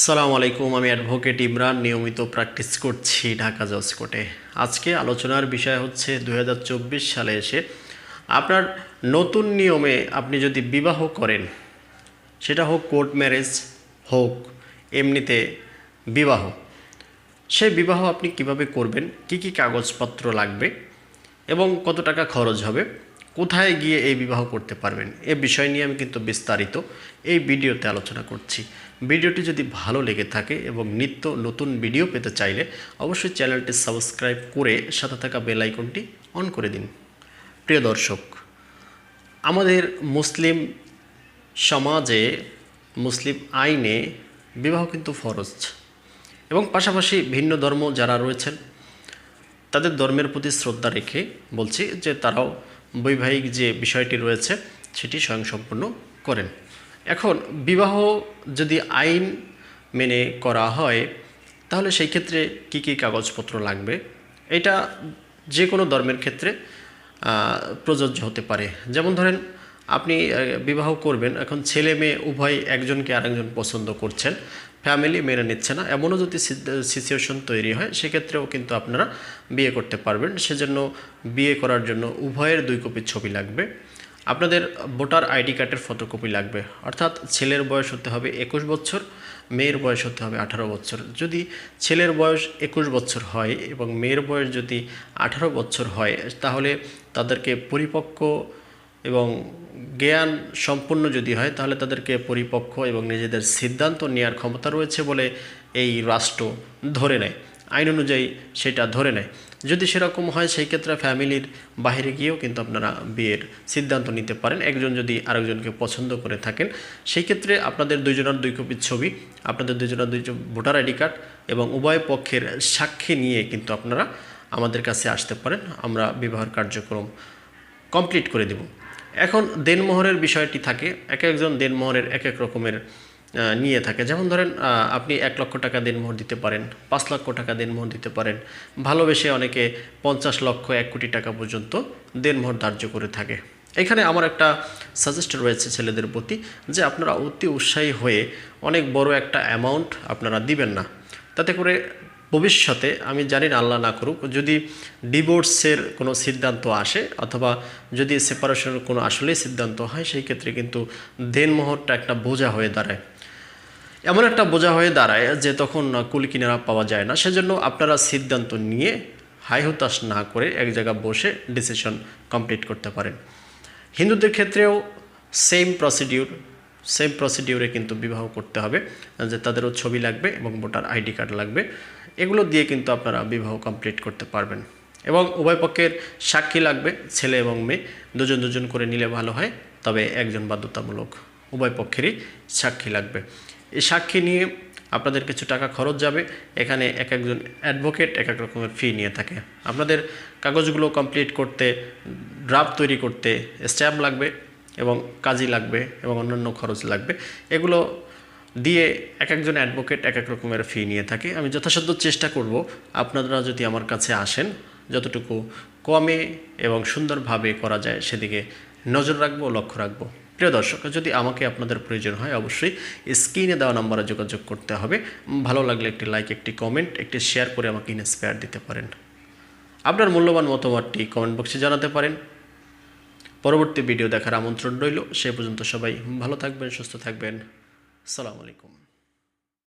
সালামু আলাইকুম, আমি অ্যাডভোকেট ইমরান, নিয়মিত প্র্যাকটিস করছি ঢাকা জজ কোর্টে। আজকে আলোচনার বিষয় হচ্ছে দু হাজার চব্বিশ সালে এসে আপনার নতুন নিয়মে আপনি যদি বিবাহ করেন, সেটা হোক কোর্ট ম্যারেজ হোক, এমনিতে বিবাহ সেই বিবাহ আপনি কীভাবে করবেন, কি কি কাগজপত্র লাগবে এবং কত টাকা খরচ হবে কোথায় গিয়ে এই বিবাহ করতে পারবেন? এ বিষয় নিয়ে আমি কিন্তু বিস্তারিত এই ভিডিওতে আলোচনা করছি। ভিডিওটি যদি ভালো লেগে থাকে এবং নিত্য নতুন ভিডিও পেতে চাইলে অবশ্যই চ্যানেলটি সাবস্ক্রাইব করে সাথে থাকা বেল আইকনটি অন করে দিন। প্রিয় দর্শক, আমাদের মুসলিম সমাজে, মুসলিম আইনে বিবাহ কিন্তু ফরজ এবং পাশাপাশি ভিন্ন ধর্ম যারা রয়েছেন, তাদের ধর্মের প্রতি শ্রদ্ধা রেখে বলছি যে তারাও বৈবাহিক যে বিষয়টি রয়েছে, সেটি স্বয়ংসম্পূর্ণ করেন। এখন, বিবাহ যদি আইন মেনে করা হয়, তাহলে সেই ক্ষেত্রে কি কি কাগজপত্র লাগবে? এটা যে কোনো ধর্মের ক্ষেত্রে প্রযোজ্য হতে পারে। যেমন ধরেন, আপনি বিবাহ করবেন, এখন ছেলে মেয়ে উভয় একজনকে আরেকজন পছন্দ করছেন। ফ্যামিলি মেনে নিচ্ছে না। এমনও যদি সিচুয়েশন তৈরি হয়, সেক্ষেত্রেও কিন্তু আপনারা বিয়ে করতে পারবেন। সেজন্য বিয়ে করার জন্য উভয়ের দুই কপি ছবি লাগবে। আপনাদের ভোটার আইডি কার্ডের ফটোকপি লাগবে। অর্থাৎ ছেলের বয়স হতে হবে একুশ বছর, মেয়ের বয়স হতে হবে আঠারো বছর। যদি ছেলের বয়স একুশ বছর হয় এবং মেয়ের বয়স যদি আঠারো বছর হয়, তাহলে তাদেরকে পরিপক্ক এবং জ্ঞান সম্পূর্ণ যদি হয়, তাহলে তাদেরকে পরিপক্ক এবং নিজেদের সিদ্ধান্ত নেওয়ার ক্ষমতা রয়েছে বলে এই রাষ্ট্র ধরে নেয়। আইন অনুযায়ী সেটা ধরে নেয়। যদি সেরকম হয়, সেই ক্ষেত্রে ফ্যামিলির বাইরে গিয়েও কিন্তু আপনারা বিয়ের সিদ্ধান্ত নিতে পারেন। একজন যদি আরেকজনকে পছন্দ করে থাকেন, সেই ক্ষেত্রে আপনাদের দুইজনের দুই কপির ছবি, আপনাদের দুইজনের দুইজন ভোটার আইডি কার্ড এবং উভয় পক্ষের সাক্ষী নিয়ে কিন্তু আপনারা আমাদের কাছে আসতে পারেন। আমরা বিবাহ কার্যক্রম কমপ্লিট করে দেব। এখন দেনমোহরের বিষয়টি থাকে, এক একজন দেনমোহরের এক এক রকমের নিয়ে থাকে। যেমন ধরেন আপনি এক লক্ষ টাকা দেনমোহর দিতে পারেন, পাঁচ লক্ষ টাকা দেনমোহর দিতে পারেন, ভালোবেসে অনেকে পঞ্চাশ লক্ষ এক কোটি টাকা পর্যন্ত দেনমোহর ধার্য করে থাকে। এখানে আমার একটা সাজেস্ট রয়েছে ছেলেদের প্রতি, যে আপনারা অতি উৎসাহী হয়ে অনেক বড় একটা অ্যামাউন্ট আপনারা দিবেন না। তাতে করে ভবিষ্যতে আমি জানি না, আল্লাহ না করুক, যদি ডিভোর্সের কোনো সিদ্ধান্ত আসে অথবা যদি সেপারেশনের কোনো আসলেই সিদ্ধান্ত হয়, সেই ক্ষেত্রে কিন্তু দেনমোহরটা একটা বোঝা হয়ে দাঁড়ায়। এমন একটা বোঝা হয়ে দাঁড়ায় যে তখন কুল কিনারা পাওয়া যায় না। সেজন্য আপনারা সিদ্ধান্ত নিয়ে হাই হতাশ না করে এক জায়গায় বসে ডিসিশন কমপ্লিট করতে পারেন। হিন্দুদের ক্ষেত্রেও সেম প্রসিডিউর সেম প্রসিডিউরে কিন্তু বিবাহ করতে হবে, যে তাদেরও ছবি লাগবে এবং ভোটার আইডি কার্ড লাগবে। এগুলো দিয়ে কিন্তু আপনারা বিবাহ কমপ্লিট করতে পারবেন। এবং উভয় পক্ষের সাক্ষী লাগবে, ছেলে এবং মেয়ে। দুজন দুজন করে নিলে ভালো হয়, তবে একজন বাধ্যতামূলক উভয় পক্ষেরই সাক্ষী লাগবে। এই সাক্ষী নিয়ে আপনাদের কিছু টাকা খরচ যাবে, এখানে এক একজন অ্যাডভোকেট এক এক রকমের ফি নিয়ে থাকে। আপনাদের কাগজগুলো কমপ্লিট করতে ড্রাফট তৈরি করতে স্ট্যাম্প লাগবে এবং কাজী লাগবে এবং অন্যান্য খরচ লাগবে। এগুলো দিয়ে এক একজন অ্যাডভোকেট এক এক রকমের ফি নিয়ে থাকে। আমি যথাসাধ্য চেষ্টা করব আপনারা যদি আমার কাছে আসেন, যতটুকু কমে এবং সুন্দরভাবে করা যায় সেদিকে নজর রাখব, লক্ষ্য রাখব। প্রিয় দর্শক, যদি আমাকে আপনাদের প্রয়োজন হয় অবশ্যই স্ক্রিনে দেওয়া নম্বরে যোগাযোগ করতে হবে। ভালো লাগলে একটি লাইক একটি কমেন্ট একটি শেয়ার করে আমাকে ইন্সপায়ার দিতে পারেন। আপনার মূল্যবান মতামতটি কমেন্ট বক্সে জানাতে পারেন। পরবর্তী ভিডিও দেখার আমন্ত্রণ রইল। সে পর্যন্ত সবাই ভালো থাকবেন সুস্থ থাকবেন। সালাম আলাইকুম।